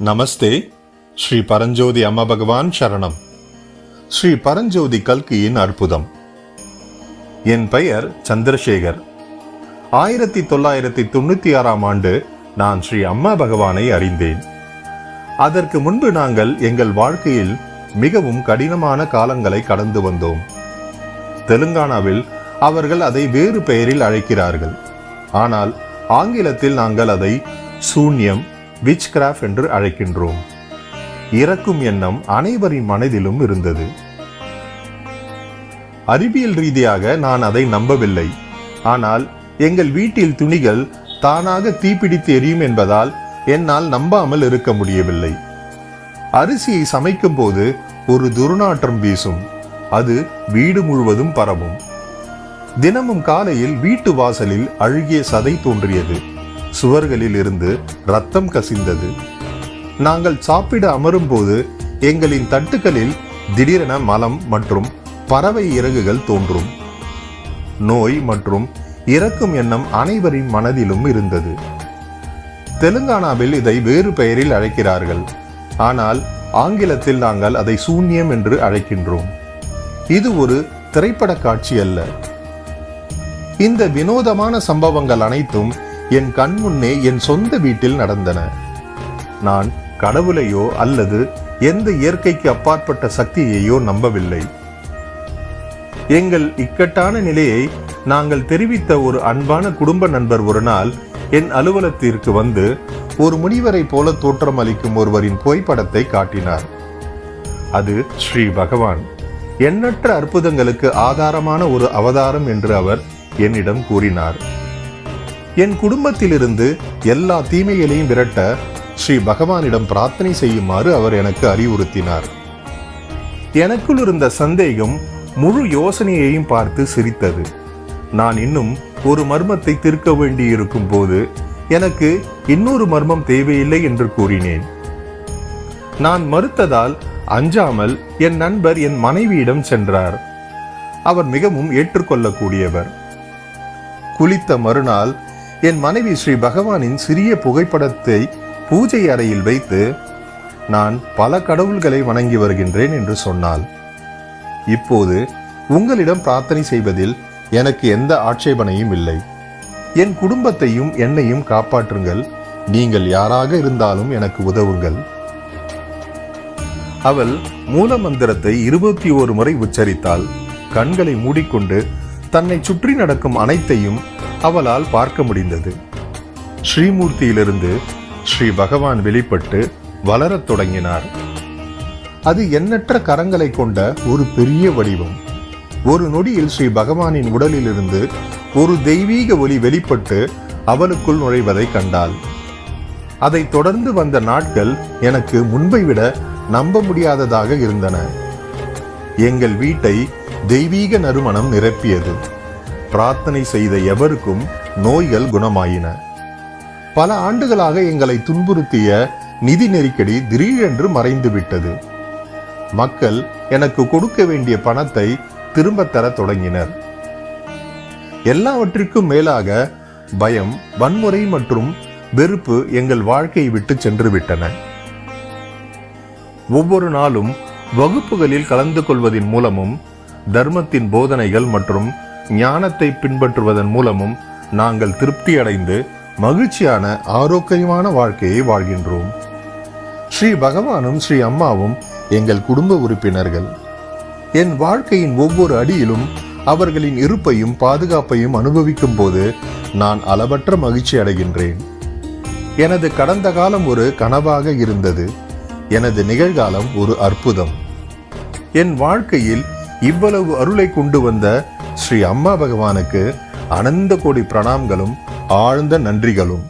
நமஸ்தே. ஸ்ரீ பரஞ்சோதி அம்மா பகவான் சரணம். ஸ்ரீ பரஞ்சோதி கல்கியின் அற்புதம். என் பெயர் சந்திரசேகர். ஆயிரத்தி தொள்ளாயிரத்தி தொண்ணூத்தி ஆறாம் ஆண்டு நான் ஸ்ரீ அம்மா பகவானை அறிந்தேன். அதற்கு முன்பு நாங்கள் எங்கள் வாழ்க்கையில் மிகவும் கடினமான காலங்களை கடந்து வந்தோம். தெலுங்கானாவில் அவர்கள் அதை வேறு பெயரில் அழைக்கிறார்கள். ஆனால் ஆங்கிலத்தில் நாங்கள் அதை சூன்யம் விச் என்று அழைக்கின்றோம். இறக்கும் எண்ணம் அனைவரின் மனதிலும் இருந்தது. அறிவியல் ரீதியாக நான் அதை நம்பவில்லை. ஆனால் எங்கள் வீட்டில் துணிகள் தானாக தீப்பிடித்து எரியும் என்பதால் என்னால் நம்பாமல் இருக்க முடியவில்லை. அரிசியை சமைக்கும் போது ஒரு துர்நாற்றம் வீசும். அது வீடு முழுவதும் பரவும். தினமும் காலையில் வீட்டு வாசலில் அழுகிய சதை தோன்றியது. சுவர்களில் இருந்து ரத்தம் கசிந்தது. நாங்கள் சாப்பிட அமரும்போது எங்களின் தட்டுக்களில் திடீரென மலம் மற்றும் பறவை இறகுகள் தோன்றும். நோய் மற்றும் இறக்கும் எண்ணம் அனைவரின் மனதிலும் இருந்தது. தெலுங்கானாவில் இதை வேறு பெயரில் அழைக்கிறார்கள். ஆனால் ஆங்கிலத்தில் நாங்கள் அதை சூன்யம் என்று அழைக்கின்றோம். இது ஒரு திரைப்பட காட்சி அல்ல. இந்த வினோதமான சம்பவங்கள் அனைத்தும் என் கண் முன்னே என் சொந்த வீட்டில் நடந்தன. நான் கடவுளையோ அல்லது எந்த இயற்கைக்கு அப்பாற்பட்ட சக்தியையோ நம்பவில்லை. எங்கள் இக்கட்டான நிலையை நாங்கள் தெரிவித்த ஒரு அன்பான குடும்ப நண்பர் ஒரு நாள் என் அலுவலகத்திற்கு வந்து ஒரு முனிவரை போல தோற்றம் அளிக்கும் ஒருவரின் புகைப்படத்தை காட்டினார். அது ஸ்ரீ பகவான். எண்ணற்ற அற்புதங்களுக்கு ஆதாரமான ஒரு அவதாரம் என்று அவர் என்னிடம் கூறினார். என் குடும்பத்திலிருந்து எல்லா தீமைகளையும் விரட்ட ஸ்ரீ பகவானிடம் பிரார்த்தனை செய்யுமாறு அவர் எனக்கு அறிவுறுத்தினார். எனக்குள் இருந்த சந்தேகம் முழு யோசனையையும் பார்த்து சிரித்தது. நான் இன்னும் ஒரு மர்மத்தை தீர்க்க வேண்டியிருக்கும் போது எனக்கு இன்னொரு மர்மம் தேவையில்லை என்று கூறினேன். நான் மறுத்ததால் அஞ்சாமல் என் நண்பர் என் மனைவியிடம் சென்றார். அவர் மிகவும் ஏற்றுக்கொள்ளக்கூடியவர். குளித்த மறுநாள் என் மனைவி ஸ்ரீ பகவானின் சிறிய புகைப்படத்தை பூஜை அறையில் வைத்து நான் பல கடவுள்களை வணங்கி வருகின்றேன் என்று சொன்னாள். இப்போது உங்களிடம் பிரார்த்தனை செய்வதில் எனக்கு எந்த ஆட்சேபனையும் இல்லை. என் குடும்பத்தையும் என்னையும் காப்பாற்றுங்கள். நீங்கள் யாராக இருந்தாலும் எனக்கு உதவுங்கள். அவள் மூல மந்திரத்தை இருபத்தி ஓரு முறை உச்சரித்தாள். கண்களை மூடிக்கொண்டு தன்னை சுற்றி நடக்கும் அனைத்தையும் அவளால் பார்க்க முடிந்தது. ஸ்ரீமூர்த்தியிலிருந்து ஸ்ரீ பகவான் வெளிப்பட்டு வளரத் தொடங்கினார். அது எண்ணற்ற கரங்களை கொண்ட ஒரு பெரிய வடிவம். ஒரு நொடியில் ஸ்ரீ பகவானின் உடலிலிருந்து ஒரு தெய்வீக ஒளி வெளிப்பட்டு அவளுக்குள் நுழைவதை கண்டாள். அதை தொடர்ந்து வந்த நாட்கள் எனக்கு முன்பை விட நம்ப முடியாததாக இருந்தன. எங்கள் வீட்டை தெய்வீக நறுமணம் நிரப்பியது. பிரார்த்தனை செய்த எவருக்கும் நோய்கள் குணமாயின. பல ஆண்டுகளாக எங்களை துன்புறுத்திய நிதி நெருக்கடி திடீரென்று மறைந்து விட்டது மக்கள் எனக்கு கொடுக்க வேண்டிய பணத்தை திரும்ப தர தொடங்கினர். எல்லாவற்றிற்கும் மேலாக பயம் வன்முறை மற்றும் வெறுப்பு எங்கள் வாழ்க்கையை விட்டு சென்று விட்டன ஒவ்வொரு நாளும் வகுப்புகளில் கலந்து கொள்வதன் மூலமும் தர்மத்தின் போதனைகள் மற்றும் ஞானத்தை பின்பற்றுவதன் மூலமும் நாங்கள் திருப்தி அடைந்து மகிழ்ச்சியான ஆரோக்கியமான வாழ்க்கையை வாழ்கின்றோம். ஸ்ரீ பகவானும் ஸ்ரீ அம்மாவும் எங்கள் குடும்ப உறுப்பினர்கள். என் வாழ்க்கையின் ஒவ்வொரு அடியிலும் அவர்களின் இருப்பையும் பாதுகாப்பையும் அனுபவிக்கும் போது நான் அளவற்ற மகிழ்ச்சி அடைகின்றேன். எனது கடந்த காலம் ஒரு கனவாக இருந்தது. எனது நிகழ்காலம் ஒரு அற்புதம். என் வாழ்க்கையில் இவ்வளவு அருளை கொண்டு வந்த ஸ்ரீ அம்மா பகவானுக்கு அனந்த கோடி பிரணாம்களும் ஆழ்ந்த நன்றிகளும்.